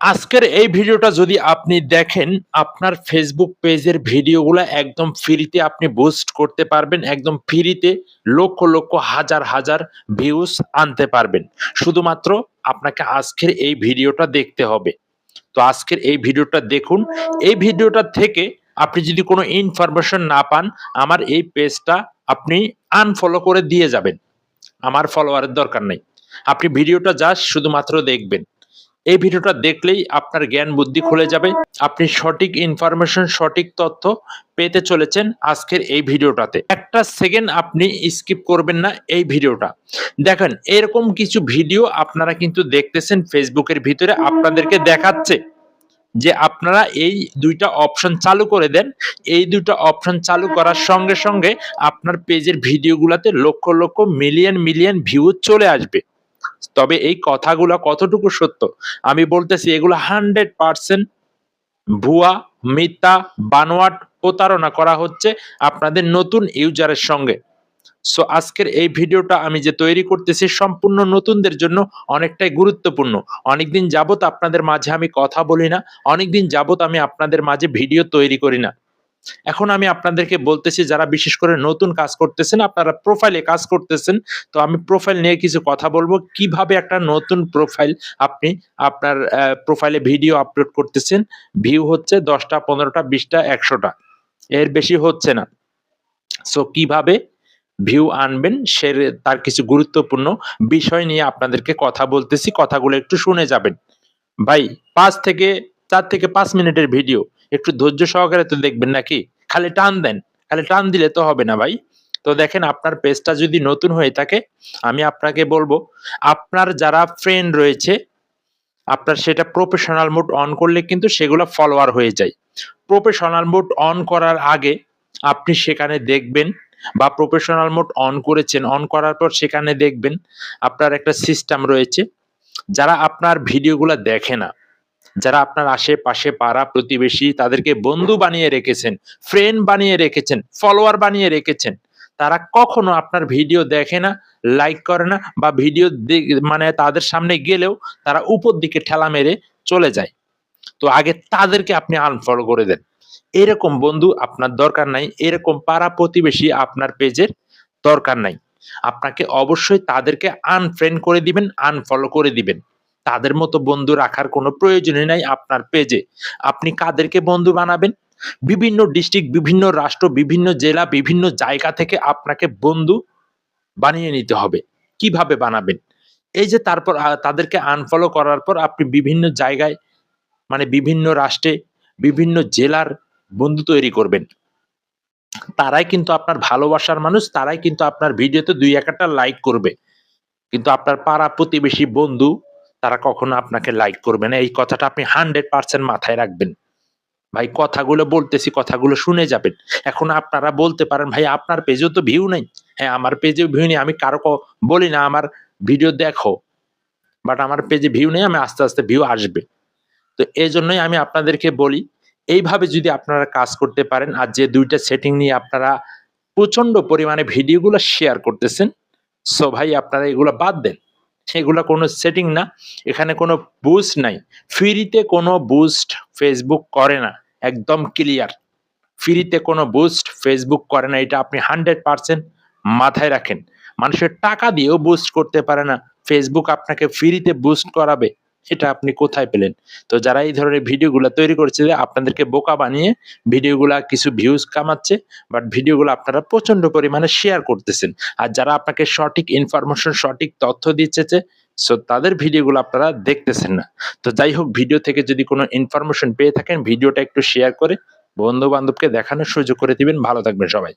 আজকের এই ভিডিওটা যদি আপনি দেখেন, আপনার ফেসবুক পেজের ভিডিওগুলো একদম ফ্রিতে আপনি বুস্ট করতে পারবেন, একদম ফ্রিতে লক্ষ লক্ষ হাজার হাজার ভিউজ আনতে পারবেন। শুধুমাত্র আপনাকে আজকের এই ভিডিওটা দেখতে হবে। তো আজকের এই ভিডিওটা দেখুন। এই ভিডিওটা থেকে আপনি যদি কোনো ইনফরমেশন না পান, আমার এই পেজটা আপনি আনফলো করে দিয়ে যাবেন। আমার ফলোয়ারের দরকার নেই। আপনি ভিডিওটা জাস্ট শুধুমাত্র দেখবেন। এই ভিডিওটা দেখলেই আপনার জ্ঞান বুদ্ধি খুলে যাবে। আপনি সঠিক ইনফরমেশন সঠিক তথ্য পেতে চলেছেন আজকের এই ভিডিওটাতে। একটা সেকেন্ড আপনি স্কিপ করবেন না এই ভিডিওটা। দেখেন, এরকম কিছু ভিডিও আপনারা কিন্তু দেখতেছেন ফেসবুকের ভিতরে, আপনাদেরকে দেখাচ্ছে যে আপনারা এই দুইটা অপশন চালু করে দেন। এই দুইটা অপশন চালু করার সঙ্গে সঙ্গে আপনার পেজের ভিডিওগুলোতে lakh lakh million million view চলে আসবে। তবে এই কথাগুলো কতটুকু সত্য? আমি বলতেছি, এগুলো হান্ড্রেড পার্সেন্ট ভুয়া, মিথ্যা, বানোয়াট প্রতারণা করা হচ্ছে আপনাদের নতুন ইউজারের সঙ্গে। সো আজকের এই ভিডিওটা আমি যে তৈরি করতেছি সম্পূর্ণ নতুনদের জন্য অনেকটাই গুরুত্বপূর্ণ। অনেকদিন যাবত আপনাদের মাঝে আমি কথা বলি না, অনেকদিন যাবত আমি আপনাদের মাঝে ভিডিও তৈরি করি না। এখন আমি আপনাদেরকে বলতেছি, যারা বিশেষ করে নতুন কাজ করতেছেন, আপনারা প্রোফাইলে কাজ করতেছেন, তো আমি প্রোফাইল নিয়ে কিছু কথা বলব। কীভাবে একটা নতুন প্রোফাইল আপনি আপনার প্রোফাইলে ভিডিও আপলোড করতেছেন? ভিউ হচ্ছে দশটা, পনেরোটা, বিশটা, একশোটা। এর বেশি হচ্ছে না। সো কীভাবে ভিউ আনবেন সে তার কিছু গুরুত্বপূর্ণ বিষয় নিয়ে আপনাদেরকে কথা বলতেছি। কথাগুলো একটু শুনে যাবেন। ভাই, পাঁচ থেকে, চার থেকে পাঁচ মিনিটের ভিডিও একটু ধৈর্য সহকারে তো দেখবেন নাকি? খালি টান দেন। খালি টান দিলে তো হবে না ভাই। তো দেখেন আপনার পেজটা যদি নতুন হয়ে থাকে, আমি আপনাকে বলব, আপনার যারা ফ্রেন্ড রয়েছে, আপনার সেটা প্রফেশনাল মোড অন করলে কিন্তু সেগুলো ফলোয়ার হয়ে যায়। প্রফেশনাল মোড অন করার আগে আপনি সেখানে দেখবেন বা প্রফেশনাল মোড অন করেছেন অন করার পর সেখানে দেখবেন আপনার একটা সিস্টেম রয়েছে। যারা আপনার ভিডিওগুলো দেখে না যারা আপনার আশেপাশে পাড়া প্রতিবেশী তাদেরকে বন্ধু বানিয়ে রেখেছেন ফ্রেন্ড বানিয়ে রেখেছেন ফলোয়ার বানিয়ে রেখেছেন, তারা কখনো আপনার ভিডিও দেখে না লাইক করে না বা ভিডিও মানে তাদের সামনে গেলেও তারা উপর দিকে ঠেলা মেরে চলে যায়। তো আগে তাদেরকে আপনি আনফলো করে দেন। এরকম বন্ধু আপনার দরকার নাই, এরকম পাড়া প্রতিবেশী আপনার পেজের দরকার নাই। আপনাকে অবশ্যই তাদেরকে আনফ্রেন্ড করে দিবেন আনফলো করে দিবেন। তাদের মতো বন্ধু রাখার কোনো প্রয়োজনই নাই আপনার পেজে। আপনি কাদেরকে বন্ধু বানাবেন? বিভিন্ন ডিস্ট্রিক্ট, বিভিন্ন রাষ্ট্র, বিভিন্ন জেলা, বিভিন্ন জায়গা থেকে আপনাকে বন্ধু বানিয়ে নিতে হবে। কীভাবে বানাবেন? এই যে তারপর তাদেরকে আনফলো করার পর আপনি বিভিন্ন জায়গায় মানে বিভিন্ন রাষ্ট্রে, বিভিন্ন জেলার বন্ধু তৈরি করবেন। তারাই কিন্তু আপনার ভালোবাসার মানুষ, তারাই কিন্তু আপনার ভিডিওতে দুই একটা লাইক করবে। কিন্তু আপনার পাড়া প্রতিবেশী বন্ধু তারা কখনো আপনাকে লাইক করবে না। এই কথাটা আপনি হান্ড্রেড পার্সেন্ট মাথায় রাখবেন। ভাই, কথাগুলো বলতেছি, কথাগুলো শুনে যাবেন। এখন আপনারা বলতে পারেন, ভাই, আপনার পেজেও তো ভিউ নেই। হ্যাঁ আমার পেজেও ভিউ নেই। আমি কারও বলি না, আমার ভিডিও দেখো। বাট আমার পেজে ভিউ নেই, আমি আস্তে আস্তে ভিউ আসবে। তো এই জন্যই আমি আপনাদেরকে বলি, এইভাবে যদি আপনারা কাজ করতে পারেন, আর যে দুইটা সেটিং নিয়ে আপনারা প্রচণ্ড পরিমাণে ভিডিওগুলো শেয়ার করতেছেন সো ভাই, আপনারা এগুলো বাদ দেন। সেগুলো কোনো সেটিং না। এখানে কোনো বুস্ট নাই। ফ্রিতে কোনো বুস্ট ফেসবুক করে না। একদম ক্লিয়ার ফ্রিতে কোনো বুস্ট ফেসবুক করে না। এটা আপনি হান্ড্রেড পারসেন্ট মাথায় রাখেন। মানুষের টাকা দিয়েও বুস্ট করতে পারে না। ফেসবুক আপনাকে ফ্রিতে বুস্ট করাবে। এটা আপনি কোথায় পেলেন? তো যারা এই ধরনের ভিডিওগুলো তৈরি করছে আপনাদেরকে বোকা বানিয়ে ভিডিওগুলা কিছু ভিউজ কামাচ্ছে বাট ভিডিওগুলো আপনারা প্রচণ্ড পরিমাণে শেয়ার করতেছেন। আর যারা আপনাকে সঠিক ইনফরমেশন সঠিক তথ্য দিচ্ছে সো তাদের ভিডিওগুলো আপনারা দেখতেছেন না। তো যাই হোক, ভিডিও থেকে যদি কোনো ইনফরমেশন পেয়ে থাকেন, ভিডিওটা একটু শেয়ার করে বন্ধু বান্ধবকে দেখানোর সুযোগ করে দিবেন। ভালো থাকবেন সবাই।